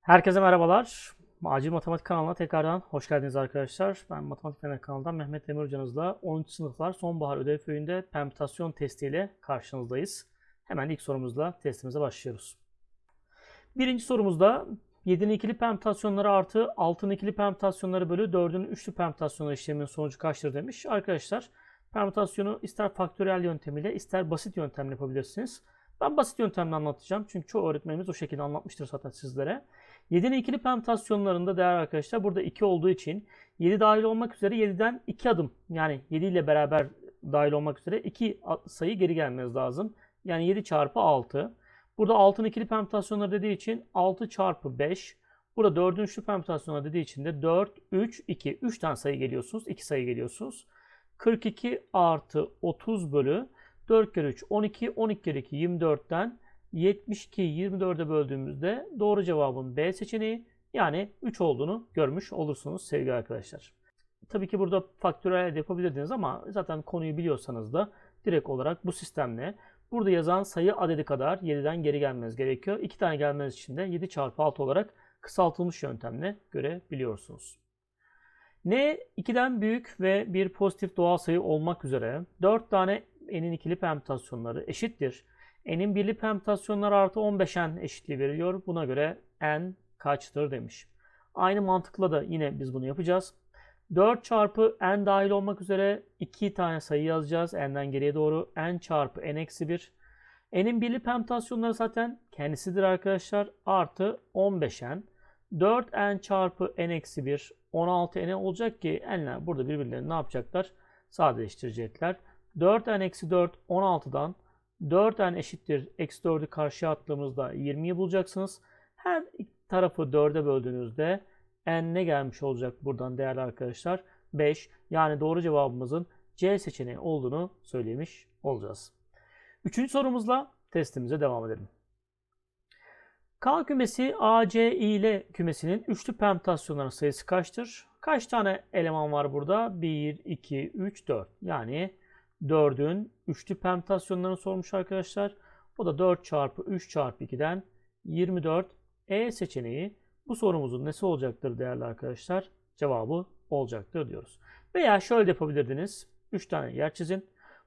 Herkese merhabalar. Acil Matematik kanalına tekrardan hoş geldiniz arkadaşlar. Ben Matematik Fener kanalından Mehmet Demir hocanızla 13 sınıflar sonbahar ödev köyünde permütasyon testiyle karşınızdayız. Hemen ilk sorumuzla testimize başlıyoruz. Birinci sorumuzda 7'nin ikili permütasyonları artı 6'nın ikili permütasyonları bölü 4'ün üçlü permütasyonları işleminin sonucu kaçtır demiş. Arkadaşlar permütasyonu ister faktöriyel yöntemiyle ister basit yöntemle yapabilirsiniz. Ben basit yöntemle anlatacağım. Çünkü çoğu öğretmenimiz o şekilde anlatmıştır zaten sizlere. 7'nin ikili permütasyonlarında değerli arkadaşlar burada 2 olduğu için 7 dahil olmak üzere 7'den 2 adım yani 7 ile beraber dahil olmak üzere 2 sayı geri gelmeniz lazım. Yani 7 çarpı 6. Burada 6'nın ikili permütasyonları dediği için 6 çarpı 5. Burada 4'ün üçlü permütasyonları dediği için de 4, 3, 2. 3 tane sayı geliyorsunuz. 2 sayı geliyorsunuz. 42 artı 30 bölü 4 kere 3 12, 12 kere 2 24'ten 72 24'e böldüğümüzde doğru cevabın B seçeneği yani 3 olduğunu görmüş olursunuz sevgili arkadaşlar. Tabii ki burada faktöriyel yapabilirdiniz ama zaten konuyu biliyorsanız da direkt olarak bu sistemle burada yazan sayı adedi kadar 7'den geri gelmeniz gerekiyor. 2 tane gelmeniz için de 7 çarpı 6 olarak kısaltılmış yöntemle görebiliyorsunuz. N 2'den büyük ve bir pozitif doğal sayı olmak üzere 4 tane n'in ikili permütasyonları eşittir. N'in birli permütasyonları artı 15n eşitliği veriyor. Buna göre n kaçtır demiş. Aynı mantıkla da yine biz bunu yapacağız. 4 çarpı n dahil olmak üzere 2 tane sayı yazacağız. n'den geriye doğru n çarpı n eksi 1. n'in birli permütasyonları zaten kendisidir arkadaşlar. Artı 15n. 4n çarpı n eksi 1 16n olacak ki n'ler burada birbirlerini ne yapacaklar? Sadeleştirecekler. 4n eksi 4 16'dan 4n eşittir eksi 4'ü karşıya attığımızda 20'yi bulacaksınız. Her tarafı 4'e böldüğünüzde n ne gelmiş olacak buradan değerli arkadaşlar? 5. Yani doğru cevabımızın C seçeneği olduğunu söylemiş olacağız. Üçüncü sorumuzla testimize devam edelim. K kümesi AC ile kümesinin üçlü permütasyonların sayısı kaçtır? Kaç tane eleman var burada? 1, 2, 3, 4. Yani 4'ün üçlü permütasyonlarını sormuş arkadaşlar. O da 4 çarpı 3 çarpı 2'den 24 E seçeneği bu sorumuzun nesi olacaktır değerli arkadaşlar? Cevabı olacaktır diyoruz. Veya şöyle yapabilirdiniz. 3 tane yer çizin.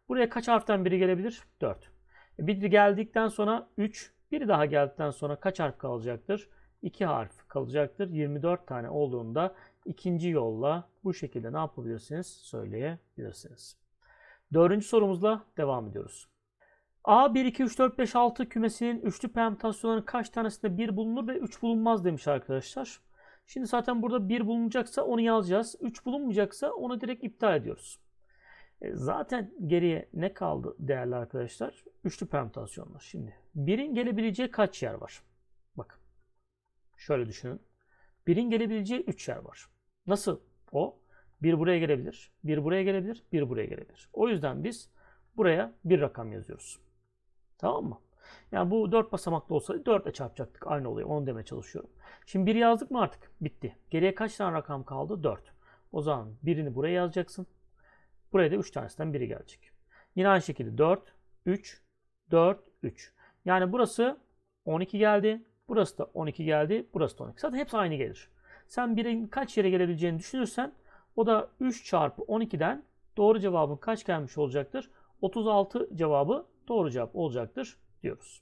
Buraya kaç harften biri gelebilir? 4. Biri geldikten sonra 3, biri daha geldikten sonra kaç harf kalacaktır? 2 harf kalacaktır. 24 tane olduğunda ikinci yolla bu şekilde ne yapabilirsiniz? Söyleyebilirsiniz. Dördüncü sorumuzla devam ediyoruz. A 1, 2, 3, 4, 5, 6 kümesinin üçlü permütasyonlarının kaç tanesinde 1 bulunur ve 3 bulunmaz demiş arkadaşlar. Şimdi zaten burada 1 bulunacaksa onu yazacağız. 3 bulunmayacaksa onu direkt iptal ediyoruz. E zaten geriye ne kaldı değerli arkadaşlar? Üçlü permütasyonlar. Şimdi 1'in gelebileceği kaç yer var? Bakın. Şöyle düşünün. 1'in gelebileceği 3 yer var. Nasıl o? Bir buraya gelebilir, bir buraya gelebilir, bir buraya gelebilir. O yüzden biz buraya bir rakam yazıyoruz. Tamam mı? Yani bu 4 basamaklı olsaydı 4 ile çarpacaktık. Aynı oluyor. Onu demeye çalışıyorum. Şimdi 1 yazdık mı artık? Bitti. Geriye kaç tane rakam kaldı? 4. O zaman birini buraya yazacaksın. Buraya da 3 tanesinden biri gelecek. Yine aynı şekilde 4, 3, 4, 3. Yani burası 12 geldi. Burası da 12 geldi. Burası da 12. Zaten hepsi aynı gelir. Sen birin kaç yere gelebileceğini düşünürsen o da 3 çarpı 12'den doğru cevabın kaç gelmiş olacaktır? 36 cevabı doğru cevap olacaktır diyoruz.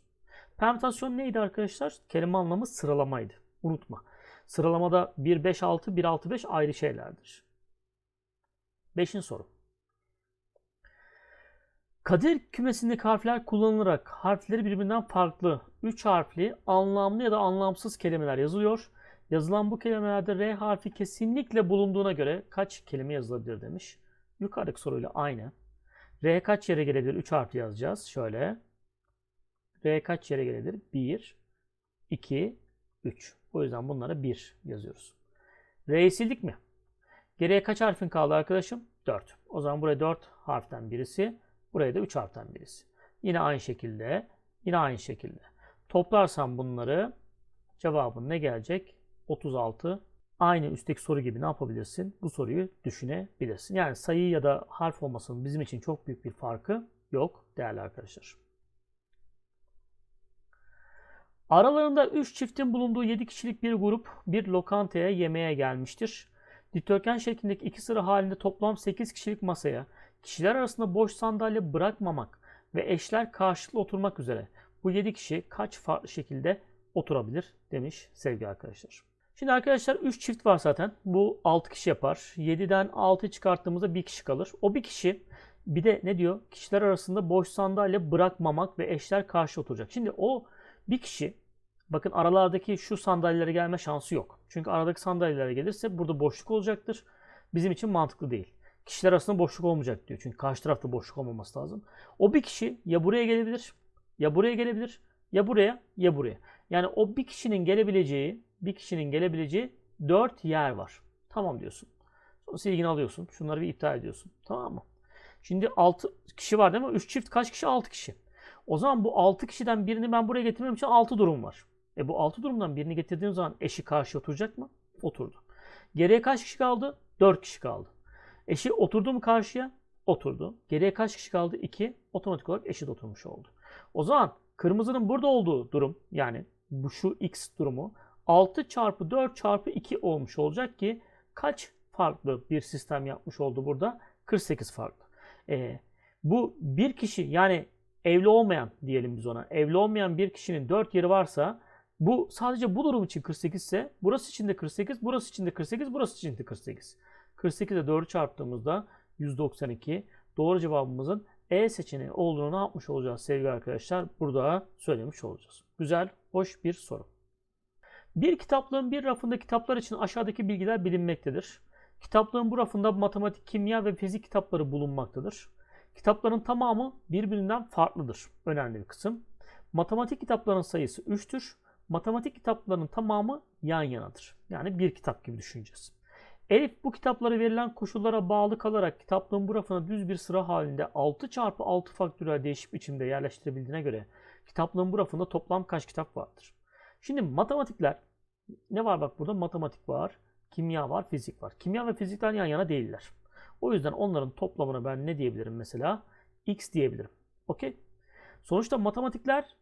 Permütasyon neydi arkadaşlar? Kelime anlamı sıralamaydı. Unutma. Sıralamada 1, 5, 6, 1, 6, 5 ayrı şeylerdir. Beşinci soru. Kadir kümesindeki harfler kullanılarak harfleri birbirinden farklı 3 harfli anlamlı ya da anlamsız kelimeler yazılıyor. Yazılan bu kelimelerde R harfi kesinlikle bulunduğuna göre kaç kelime yazılabilir demiş. Yukarıdaki soruyla aynı. R kaç yere gelebilir? 3 harfli yazacağız. Şöyle. R kaç yere gelebilir? 1, 2, 3. O yüzden bunlara 1 yazıyoruz. R'yi sildik mi? Geriye kaç harfin kaldı arkadaşım? 4. O zaman buraya 4 harften birisi. Buraya da 3 harften birisi. Yine aynı şekilde. Yine aynı şekilde. Toplarsam bunları cevabın ne gelecek? 36. Aynı üstteki soru gibi ne yapabilirsin? Bu soruyu düşünebilirsin. Yani sayı ya da harf olmasının bizim için çok büyük bir farkı yok değerli arkadaşlar. Aralarında 3 çiftin bulunduğu 7 kişilik bir grup bir lokantaya yemeğe gelmiştir. Dikdörtgen şeklindeki iki sıra halinde toplam 8 kişilik masaya kişiler arasında boş sandalye bırakmamak ve eşler karşılıklı oturmak üzere bu 7 kişi kaç farklı şekilde oturabilir demiş sevgili arkadaşlar. Şimdi arkadaşlar 3 çift var zaten. Bu 6 kişi yapar. 7'den 6 çıkarttığımızda 1 kişi kalır. O bir kişi bir de ne diyor? Kişiler arasında boş sandalye bırakmamak ve eşler karşı oturacak. Şimdi o bir kişi bakın aralardaki şu sandalyelere gelme şansı yok. Çünkü aradaki sandalyelere gelirse burada boşluk olacaktır. Bizim için mantıklı değil. Kişiler arasında boşluk olmayacak diyor. Çünkü karşı tarafta boşluk olmaması lazım. O bir kişi ya buraya gelebilir, ya buraya gelebilir, ya buraya, ya buraya. Yani o bir kişinin gelebileceği, bir kişinin gelebileceği 4 yer var. Tamam diyorsun. Sonra silgini alıyorsun. Şunları bir iptal ediyorsun. Tamam mı? Şimdi 6 kişi var değil mi? 3 çift kaç kişi? 6 kişi. O zaman bu 6 kişiden birini ben buraya getirmem için 6 durum var. E bu 6 durumdan birini getirdiğim zaman eşi karşı oturacak mı? Oturdu. Geriye kaç kişi kaldı? 4 kişi kaldı. Eşi oturdu mu karşıya? Oturdu. Geriye kaç kişi kaldı? 2. Otomatik olarak eşit oturmuş oldu. O zaman kırmızının burada olduğu durum yani bu şu x durumu 6 çarpı 4 çarpı 2 olmuş olacak ki kaç farklı bir sistem yapmış oldu burada? 48 farklı. Ee, bu bir kişi yani evli olmayan diyelim biz ona. Evli olmayan bir kişinin 4 yeri varsa bu sadece bu durum için 48 ise burası için de 48, burası için de 48, burası için de 48. 48'e 4'ü çarptığımızda 192. Doğru cevabımızın E seçeneği olduğunu ne yapmış olacağız sevgili arkadaşlar? Burada söylemiş olacağız. Güzel, hoş bir soru. Bir kitaplığın bir rafında kitaplar için aşağıdaki bilgiler bilinmektedir. Kitaplığın bu rafında matematik, kimya ve fizik kitapları bulunmaktadır. Kitapların tamamı birbirinden farklıdır. Önemli bir kısım. Matematik kitapların sayısı 3'tür. Matematik kitaplarının tamamı yan yanadır. Yani bir kitap gibi düşüneceğiz. Elif bu kitaplara verilen koşullara bağlı kalarak kitaplığın bu rafına düz bir sıra halinde 6 çarpı 6 faktöriyel değişik biçimde yerleştirebildiğine göre kitaplığın bu rafında toplam kaç kitap vardır? Şimdi matematikler ne var bak burada? Matematik var, kimya var, fizik var. Kimya ve fizikler yan yana değiller. O yüzden onların toplamını ben ne diyebilirim mesela? X diyebilirim. Okey? Sonuçta matematikler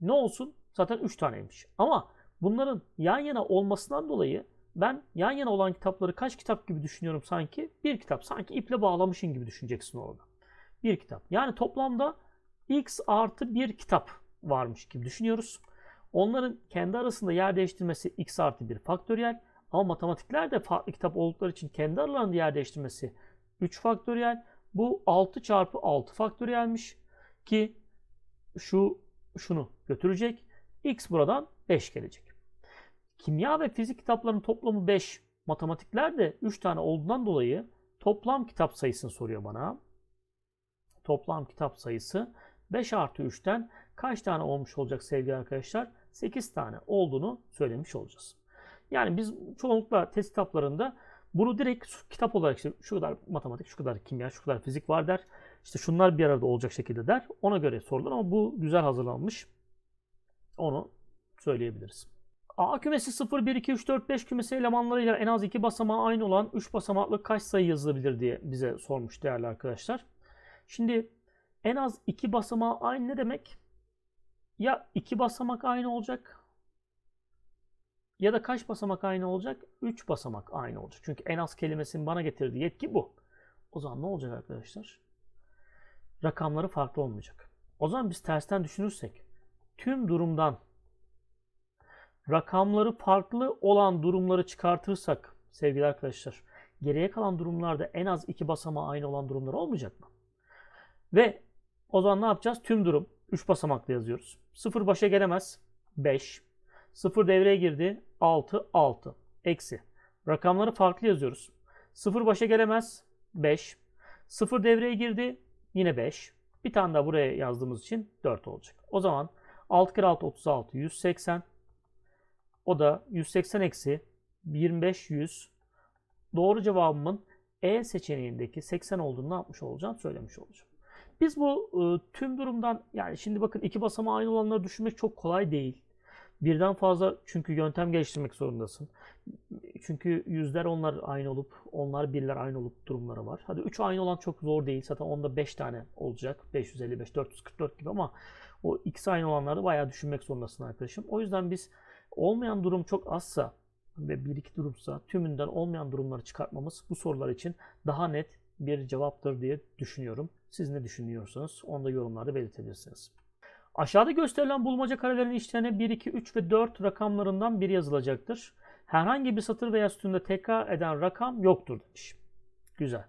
ne olsun? Zaten 3 taneymiş. Ama bunların yan yana olmasından dolayı ben yan yana olan kitapları kaç kitap gibi düşünüyorum sanki? Bir kitap. Sanki iple bağlamışın gibi düşüneceksin orada. Bir kitap. Yani toplamda x artı bir kitap varmış gibi düşünüyoruz. Onların kendi arasında yer değiştirmesi x artı bir faktöriyel. Ama matematikler de farklı kitap oldukları için kendi aralarında yer değiştirmesi 3 faktöriyel. Bu 6 çarpı 6 faktöriyelmiş. Ki şu şunu götürecek. X buradan 5 gelecek. Kimya ve fizik kitaplarının toplamı 5. Matematikler de 3 tane olduğundan dolayı toplam kitap sayısını soruyor bana. Toplam kitap sayısı 5 artı 3'ten kaç tane olmuş olacak sevgili arkadaşlar? 8 tane olduğunu söylemiş olacağız. Yani biz çoğunlukla test kitaplarında bunu direkt kitap olarak işte şu kadar matematik, şu kadar kimya, şu kadar fizik var der. İşte şunlar bir arada olacak şekilde der. Ona göre sorulur ama bu güzel hazırlanmış. Onu söyleyebiliriz. A kümesi 0, 1, 2, 3, 4, 5 kümesi elemanlarıyla en az 2 basamağı aynı olan 3 basamaklı kaç sayı yazılabilir diye bize sormuş değerli arkadaşlar. Şimdi en az 2 basamağı aynı ne demek? Ya 2 basamak aynı olacak ya da kaç basamak aynı olacak? 3 basamak aynı olacak. Çünkü en az kelimesinin bana getirdiği yetki bu. O zaman ne olacak arkadaşlar? Rakamları farklı olmayacak. O zaman biz tersten düşünürsek tüm durumdan rakamları farklı olan durumları çıkartırsak sevgili arkadaşlar geriye kalan durumlarda en az iki basamağı aynı olan durumlar olmayacak mı? Ve o zaman ne yapacağız? Tüm durum 3 basamaklı yazıyoruz. 0 başa gelemez. 5. 0 devreye girdi. 6, 6. Eksi. Rakamları farklı yazıyoruz. 0 başa gelemez. 5. 0 devreye girdi. Yine 5. Bir tane daha buraya yazdığımız için 4 olacak. O zaman 6 kere 6 36 180. O da 180 eksi 25 100. Doğru cevabımın E seçeneğindeki 80 olduğunu yapmış olacağım söylemiş olacağım. Biz bu e, tüm durumdan yani şimdi bakın iki basamağı aynı olanları düşünmek çok kolay değil. Birden fazla çünkü yöntem geliştirmek zorundasın. Çünkü yüzler onlar aynı olup onlar birler aynı olup durumları var. Hadi 3 aynı olan çok zor değil. Zaten onda 5 tane olacak. 555, 444 gibi ama O ikisi aynı olanlarda bayağı düşünmek zorundasın arkadaşım. O yüzden biz olmayan durum çok azsa ve bir iki durumsa tümünden olmayan durumları çıkartmamız bu sorular için daha net bir cevaptır diye düşünüyorum. Siz ne düşünüyorsanız onu da yorumlarda belirtebilirsiniz. Aşağıda gösterilen bulmaca karelerin içlerine 1, 2, 3 ve 4 rakamlarından biri yazılacaktır. Herhangi bir satır veya sütunda tekrar eden rakam yoktur demiş. Güzel.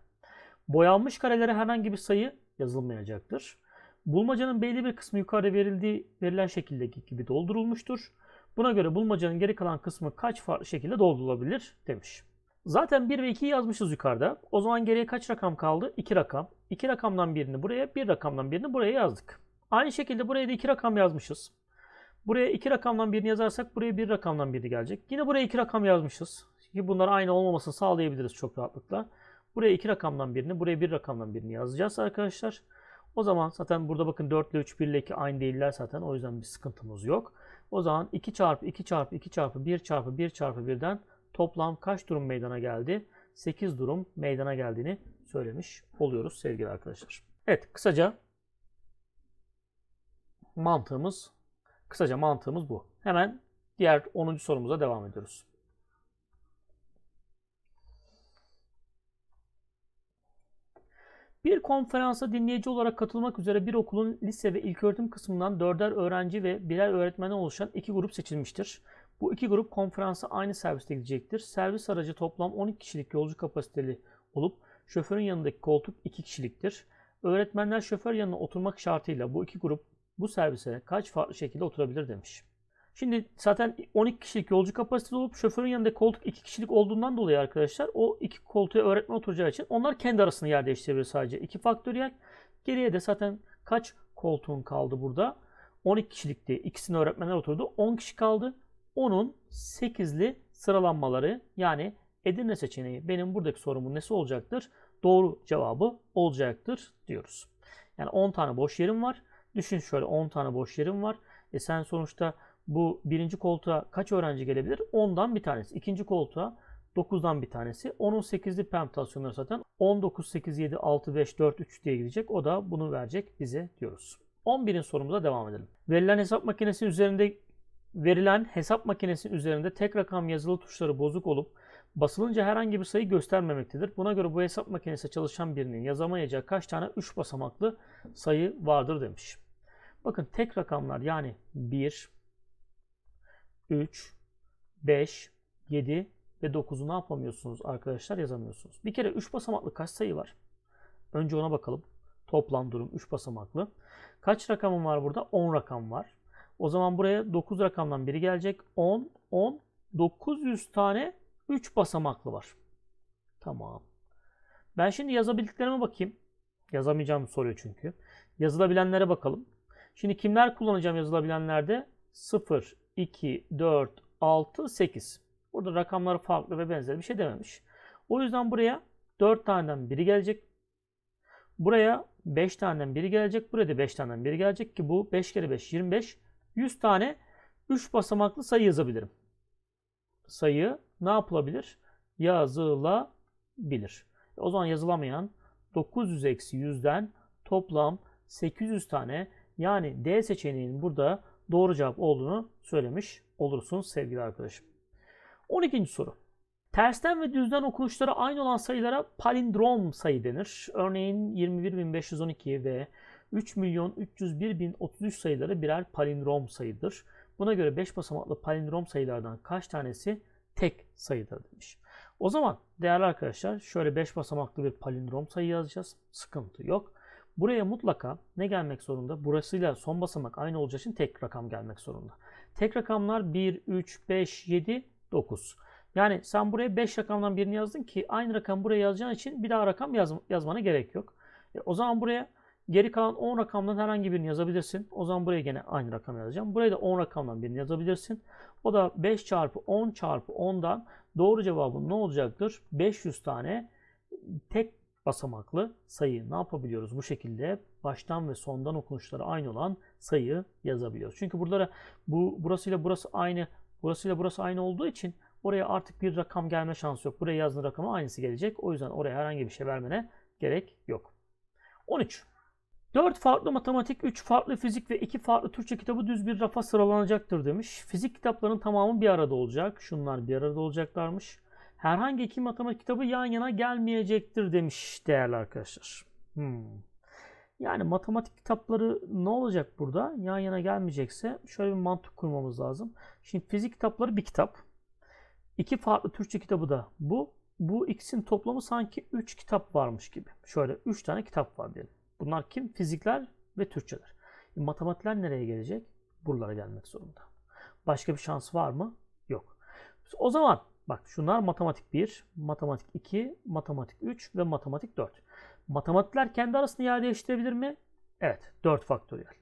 Boyanmış karelere herhangi bir sayı yazılmayacaktır. Bulmacanın belli bir kısmı yukarıda verildiği verilen şekildeki gibi doldurulmuştur. Buna göre bulmacanın geri kalan kısmı kaç farklı şekilde doldurulabilir demiş. Zaten 1 ve 2'yi yazmışız yukarıda. O zaman geriye kaç rakam kaldı? 2 rakam. 2 rakamdan birini buraya, 1 rakamdan birini buraya yazdık. Aynı şekilde buraya da 2 rakam yazmışız. Buraya 2 rakamdan birini yazarsak buraya 1 rakamdan biri gelecek. Yine buraya 2 rakam yazmışız. Ki bunlar aynı olmamasını sağlayabiliriz çok rahatlıkla. Buraya 2 rakamdan birini, buraya 1 rakamdan birini yazacağız arkadaşlar. O zaman zaten burada bakın 4 ile 3, 1 ile 2 aynı değiller zaten. O yüzden bir sıkıntımız yok. O zaman 2 çarpı 2 çarpı 2 çarpı 1 çarpı 1 çarpı 1'den toplam kaç durum meydana geldi? 8 durum meydana geldiğini söylemiş oluyoruz sevgili arkadaşlar. Evet kısaca mantığımız kısaca mantığımız bu. Hemen diğer 10. sorumuza devam ediyoruz. Bir konferansa dinleyici olarak katılmak üzere bir okulun lise ve ilköğretim kısmından dörder öğrenci ve birer öğretmenden oluşan iki grup seçilmiştir. Bu iki grup konferansa aynı serviste gidecektir. Servis aracı toplam 12 kişilik yolcu kapasiteli olup şoförün yanındaki koltuk 2 kişiliktir. Öğretmenler şoför yanına oturmak şartıyla bu iki grup bu servise kaç farklı şekilde oturabilir demiş. Şimdi zaten 12 kişilik yolcu kapasitesi olup şoförün yanında koltuk 2 kişilik olduğundan dolayı arkadaşlar o iki koltuğa öğretmen oturacağı için onlar kendi arasında yer değiştirebilir sadece. 2 faktöriyel. Geriye de zaten kaç koltuğun kaldı burada? 12 kişilikti. İkisini öğretmenler oturdu. 10 kişi kaldı. Onun 8'li sıralanmaları yani Edirne seçeneği benim buradaki sorumun nesi olacaktır? Doğru cevabı olacaktır diyoruz. Yani 10 tane boş yerim var. Düşün şöyle 10 tane boş yerim var. E sen sonuçta bu birinci koltuğa kaç öğrenci gelebilir? 10'dan bir tanesi. İkinci koltuğa 9'dan bir tanesi. Onun 8'li permütasyonları zaten 19, 8, 7, 6, 5, 4, 3 diye gidecek. O da bunu verecek bize diyoruz. 11'in sorumuza devam edelim. Verilen hesap makinesi üzerinde verilen hesap makinesinin üzerinde tek rakam yazılı tuşları bozuk olup basılınca herhangi bir sayı göstermemektedir. Buna göre bu hesap makinesi çalışan birinin yazamayacağı kaç tane 3 basamaklı sayı vardır demiş. Bakın tek rakamlar yani 1, 3, 5, 7 ve 9'u ne yapamıyorsunuz arkadaşlar yazamıyorsunuz. Bir kere 3 basamaklı kaç sayı var? Önce ona bakalım. Toplam durum 3 basamaklı. Kaç rakamım var burada? 10 rakam var. O zaman buraya 9 rakamdan biri gelecek. 10, 10, 900 tane 3 basamaklı var. Tamam. Ben şimdi yazabildiklerime bakayım. Yazamayacağım soruyor çünkü. Yazılabilenlere bakalım. Şimdi kimler kullanacağım yazılabilenlerde? 0, 2, 4, 6, 8. Burada rakamlar farklı ve benzer bir şey dememiş. O yüzden buraya 4 taneden biri gelecek. Buraya 5 taneden biri gelecek. Buraya da 5 taneden biri gelecek ki bu 5 kere 5 25. 100 tane 3 basamaklı sayı yazabilirim. Sayı ne yapılabilir? Yazılabilir. O zaman yazılamayan 900 eksi 100'den toplam 800 tane yani D seçeneğinin burada doğru cevap olduğunu söylemiş olursunuz sevgili arkadaşım. 12. soru. Tersten ve düzden okunuşları aynı olan sayılara palindrom sayı denir. Örneğin 21.512 ve 3.301.033 sayıları birer palindrom sayıdır. Buna göre 5 basamaklı palindrom sayılardan kaç tanesi tek sayıdır demiş. O zaman değerli arkadaşlar şöyle 5 basamaklı bir palindrom sayı yazacağız. Sıkıntı yok. Buraya mutlaka ne gelmek zorunda? Burasıyla son basamak aynı olacağı için tek rakam gelmek zorunda. Tek rakamlar 1, 3, 5, 7, 9. Yani sen buraya 5 rakamdan birini yazdın ki aynı rakam buraya yazacağın için bir daha rakam yaz, yazmana gerek yok. E, o zaman buraya geri kalan 10 rakamdan herhangi birini yazabilirsin. O zaman buraya gene aynı rakam yazacağım. Buraya da 10 rakamdan birini yazabilirsin. O da 5 çarpı 10 çarpı 10'dan doğru cevabın ne olacaktır? 500 tane tek basamaklı sayı ne yapabiliyoruz? Bu şekilde baştan ve sondan okunuşları aynı olan sayı yazabiliyoruz. Çünkü buralara bu burasıyla burası aynı, burasıyla burası aynı olduğu için oraya artık bir rakam gelme şansı yok. Buraya yazdığın rakama aynısı gelecek. O yüzden oraya herhangi bir şey vermene gerek yok. 13. 4 farklı matematik, 3 farklı fizik ve 2 farklı Türkçe kitabı düz bir rafa sıralanacaktır demiş. Fizik kitaplarının tamamı bir arada olacak. Şunlar bir arada olacaklarmış. Herhangi iki matematik kitabı yan yana gelmeyecektir demiş değerli arkadaşlar. Hmm. Yani matematik kitapları ne olacak burada? Yan yana gelmeyecekse şöyle bir mantık kurmamız lazım. Şimdi fizik kitapları bir kitap. İki farklı Türkçe kitabı da bu. Bu ikisinin toplamı sanki 3 kitap varmış gibi. Şöyle 3 tane kitap var diyelim. Bunlar kim? Fizikler ve Türkçeler. E, matematikler nereye gelecek? Buralara gelmek zorunda. Başka bir şans var mı? Yok. O zaman bak şunlar matematik 1, matematik 2, matematik 3 ve matematik 4. Matematikler kendi arasında yer değiştirebilir mi? Evet. 4 faktöriyel.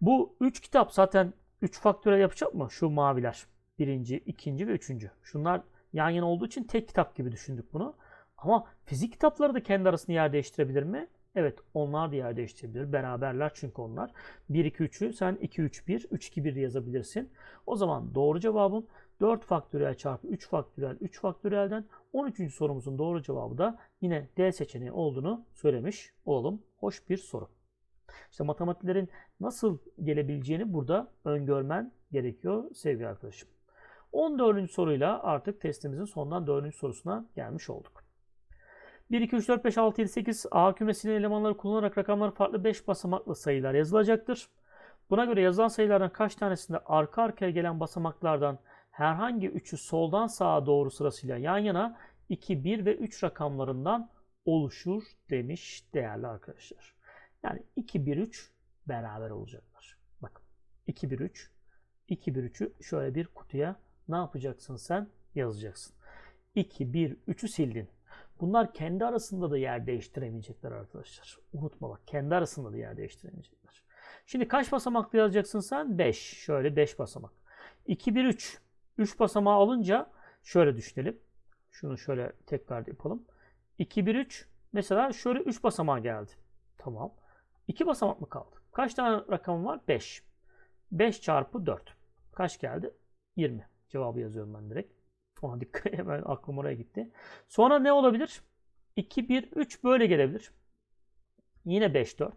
Bu 3 kitap zaten 3 faktöriyel yapacak mı? Şu maviler. Birinci, ikinci ve üçüncü. Şunlar yan yana olduğu için tek kitap gibi düşündük bunu. Ama fizik kitapları da kendi arasında yer değiştirebilir mi? Evet onlar da yer değiştirebilir. Beraberler çünkü onlar. 1, 2, 3'ü sen 2, 3, 1, 3, 2, 1 yazabilirsin. O zaman doğru cevabım 4 faktöriyel çarpı 3 faktöriyel 3 faktöriyelden 13. sorumuzun doğru cevabı da yine D seçeneği olduğunu söylemiş olalım. Hoş bir soru. İşte matematiklerin nasıl gelebileceğini burada öngörmen gerekiyor sevgili arkadaşım. 14. soruyla artık testimizin sondan 4. sorusuna gelmiş olduk. 1, 2, 3, 4, 5, 6, 7, 8 A kümesinin elemanları kullanarak rakamları farklı 5 basamaklı sayılar yazılacaktır. Buna göre yazılan sayılardan kaç tanesinde arka arkaya gelen basamaklardan herhangi üçü soldan sağa doğru sırasıyla yan yana 2, 1 ve 3 rakamlarından oluşur demiş değerli arkadaşlar. Yani 2, 1, 3 beraber olacaklar. Bakın 2, 1, 3, 2, 1, 3'ü şöyle bir kutuya ne yapacaksın sen? Yazacaksın. 2, 1, 3'ü sildin. Bunlar kendi arasında da yer değiştiremeyecekler arkadaşlar. Unutma bak kendi arasında da yer değiştiremeyecekler. Şimdi kaç basamaklı yazacaksın sen? 5. Şöyle 5 basamak. 2, 1, 3. 3 basamağı alınca şöyle düşünelim. Şunu şöyle tekrar yapalım. 2, 1, 3. Mesela şöyle 3 basamağa geldi. Tamam. 2 basamak mı kaldı? Kaç tane rakam var? 5. 5 çarpı 4. Kaç geldi? 20. Cevabı yazıyorum ben direkt. Ona dikkat hemen aklım oraya gitti. Sonra ne olabilir? 2, 1, 3 böyle gelebilir. Yine 5, 4.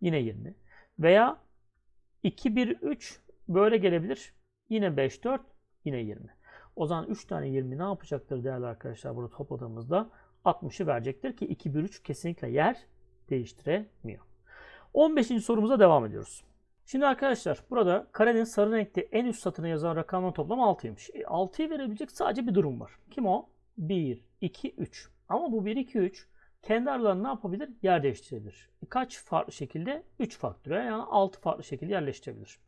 Yine 20. Veya 2, 1, 3 böyle gelebilir. Yine 5, 4. Yine 20. O zaman 3 tane 20 ne yapacaktır değerli arkadaşlar burada topladığımızda? 60'ı verecektir ki 2, 1, 3 kesinlikle yer değiştiremiyor. 15. sorumuza devam ediyoruz. Şimdi arkadaşlar burada karenin sarı renkte en üst satırına yazan rakamların toplamı 6'ymış. E, 6'yı verebilecek sadece bir durum var. Kim o? 1, 2, 3. Ama bu 1, 2, 3 kendi aralarında ne yapabilir? Yer değiştirebilir. E, kaç farklı şekilde? 3 faktöre yani 6 farklı şekilde yerleştirebilir.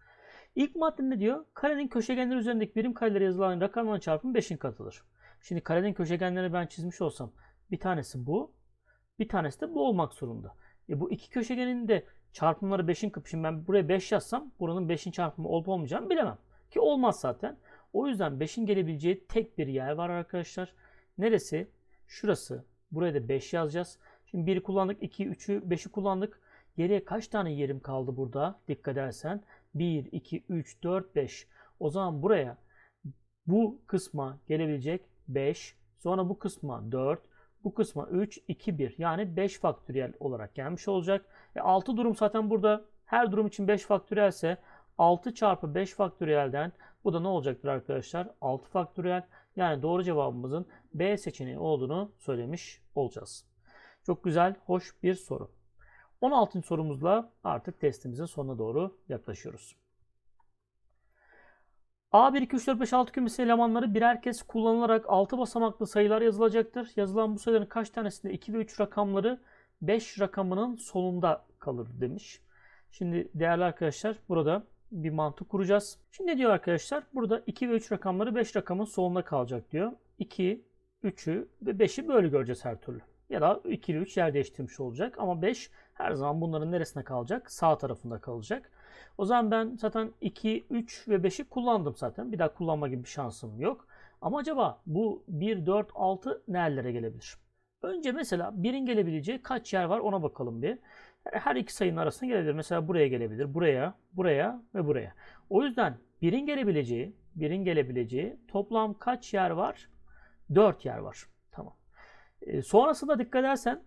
İlk madde ne diyor? Karenin köşegenleri üzerindeki birim kareleri yazılan rakamların çarpımı 5'in katıdır. Şimdi karenin köşegenleri ben çizmiş olsam bir tanesi bu, bir tanesi de bu olmak zorunda. E bu iki köşegenin de çarpımları 5'in kapışın ben buraya 5 yazsam buranın 5'in çarpımı olup olmayacağını bilemem. Ki olmaz zaten. O yüzden 5'in gelebileceği tek bir yer var arkadaşlar. Neresi? Şurası. Buraya da 5 yazacağız. Şimdi 1'i kullandık, 2'yi, 3'ü, 5'i kullandık. Geriye kaç tane yerim kaldı burada? Dikkat edersen. 1, 2, 3, 4, 5. O zaman buraya bu kısma gelebilecek 5. Sonra bu kısma 4. Bu kısma 3, 2, 1. Yani 5 faktöriyel olarak gelmiş olacak. E 6 durum zaten burada her durum için 5 faktöriyelse 6 çarpı 5 faktöriyelden bu da ne olacaktır arkadaşlar? 6 faktöriyel. Yani doğru cevabımızın B seçeneği olduğunu söylemiş olacağız. Çok güzel, hoş bir soru. 16. sorumuzla artık testimizin sonuna doğru yaklaşıyoruz. A1, 2, 3, 4, 5, 6 kümesi elemanları birer kez kullanılarak 6 basamaklı sayılar yazılacaktır. Yazılan bu sayıların kaç tanesinde 2 ve 3 rakamları 5 rakamının sonunda kalır demiş. Şimdi değerli arkadaşlar burada bir mantık kuracağız. Şimdi ne diyor arkadaşlar? Burada 2 ve 3 rakamları 5 rakamın sonunda kalacak diyor. 2, 3'ü ve 5'i böyle göreceğiz her türlü. Ya da 2 ile 3 yer değiştirmiş olacak. Ama 5 her zaman bunların neresinde kalacak? Sağ tarafında kalacak. O zaman ben zaten 2, 3 ve 5'i kullandım zaten. Bir daha kullanma gibi bir şansım yok. Ama acaba bu 1, 4, 6 nerelere gelebilir? Önce mesela 1'in gelebileceği kaç yer var ona bakalım bir. Her iki sayının arasına gelebilir. Mesela buraya gelebilir. Buraya, buraya ve buraya. O yüzden 1'in gelebileceği, 1'in gelebileceği toplam kaç yer var? 4 yer var. Tamam. E, sonrasında dikkat edersen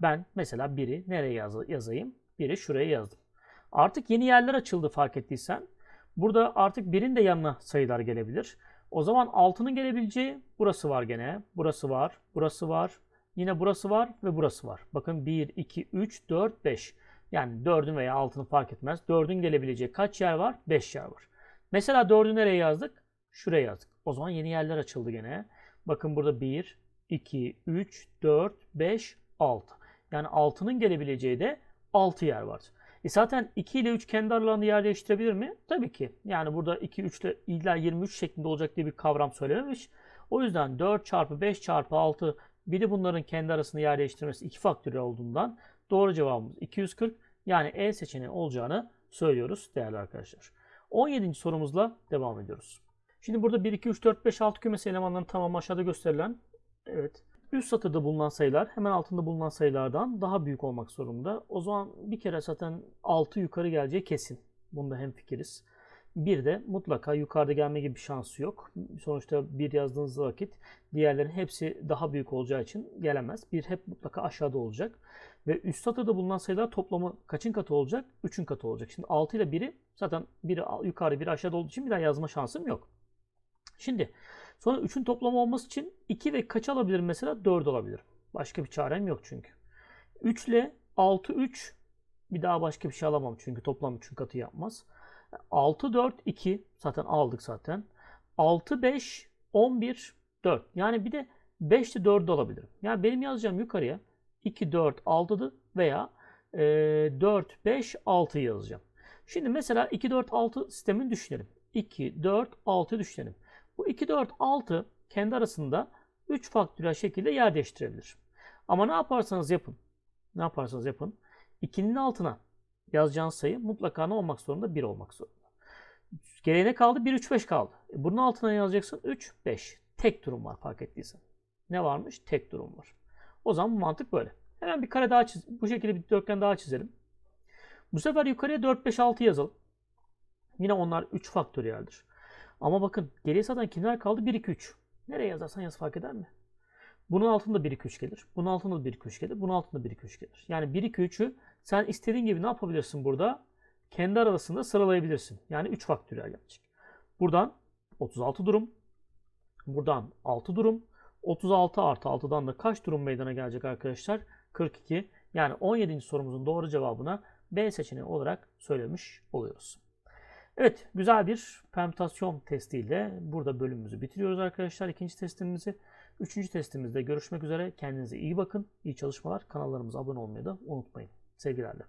ben mesela 1'i nereye yaz yazayım? 1'i şuraya yazdım. Artık yeni yerler açıldı fark ettiysen. Burada artık birin de yanına sayılar gelebilir. O zaman 6'nın gelebileceği burası var gene. Burası var, burası var. Yine burası var ve burası var. Bakın 1, 2, 3, 4, 5. Yani 4'ün veya 6'nın fark etmez. 4'ün gelebileceği kaç yer var? 5 yer var. Mesela 4'ü nereye yazdık? Şuraya yazdık. O zaman yeni yerler açıldı gene. Bakın burada 1, 2, 3, 4, 5, 6. Yani 6'nın gelebileceği de 6 yer var. E zaten 2 ile 3 kendi aralarında yer değiştirebilir mi? Tabii ki. Yani burada 2, 3 ile illa 23 şeklinde olacak diye bir kavram söylememiş. O yüzden 4 çarpı 5 çarpı 6 biri bunların kendi arasında yer değiştirmesi 2 faktöriyel olduğundan doğru cevabımız 240. Yani E seçeneği olacağını söylüyoruz değerli arkadaşlar. 17. sorumuzla devam ediyoruz. Şimdi burada 1, 2, 3, 4, 5, 6 kümesi elemanların tamamı aşağıda gösterilen evet üst satırda bulunan sayılar hemen altında bulunan sayılardan daha büyük olmak zorunda. O zaman bir kere zaten 6 yukarı geleceği kesin. Bunda hemfikiriz. Bir de mutlaka yukarıda gelme gibi bir şansı yok. Sonuçta bir yazdığınız vakit diğerlerin hepsi daha büyük olacağı için gelemez. Bir hep mutlaka aşağıda olacak. Ve üst satırda bulunan sayılar toplamı kaçın katı olacak? 3'ün katı olacak. Şimdi 6 ile 1'i zaten biri yukarı biri aşağıda olduğu için bir daha yazma şansım yok. Şimdi sonra 3'ün toplamı olması için 2 ve kaç alabilirim mesela? 4 alabilirim. Başka bir çarem yok çünkü. 3 ile 6 3 bir daha başka bir şey alamam çünkü toplam 3'ün katı yapmaz. 6 4 2 zaten aldık zaten. 6 5 11 4. Yani bir de 5 ile 4'ü alabilirim. Yani benim yazacağım yukarıya 2 4 6'dı veya e, 4 5 6 yazacağım. Şimdi mesela 2 4 6 sistemini düşünelim. 2 4 6 düşünelim. Bu 2, 4, 6 kendi arasında 3 faktöriyel şekilde yer değiştirebilir. Ama ne yaparsanız yapın. Ne yaparsanız yapın. 2'nin altına yazacağınız sayı mutlaka ne olmak zorunda? 1 olmak zorunda. Geriye kaldı? 1, 3, 5 kaldı. E bunun altına yazacaksın? 3, 5. Tek durum var fark ettiysen. Ne varmış? Tek durum var. O zaman bu mantık böyle. Hemen bir kare daha çiz. Bu şekilde bir dörtgen daha çizelim. Bu sefer yukarıya 4, 5, 6 yazalım. Yine onlar 3 faktöriyeldir. Ama bakın geriye zaten kimler kaldı? 1, 2, 3. Nereye yazarsan yaz fark eder mi? Bunun altında 1, 2, 3 gelir. Bunun altında 1, 2, 3 gelir. Bunun altında 1, 2, 3 gelir. Yani 1, 2, 3'ü sen istediğin gibi ne yapabilirsin burada? Kendi arasında sıralayabilirsin. Yani 3 faktöriyel gelecek. Buradan 36 durum. Buradan 6 durum. 36 artı 6'dan da kaç durum meydana gelecek arkadaşlar? 42. Yani 17. sorumuzun doğru cevabına B seçeneği olarak söylemiş oluyoruz. Evet, güzel bir permütasyon testiyle burada bölümümüzü bitiriyoruz arkadaşlar. ikinci testimizi. Üçüncü testimizde görüşmek üzere. Kendinize iyi bakın. İyi çalışmalar. Kanallarımıza abone olmayı da unutmayın. Sevgilerle.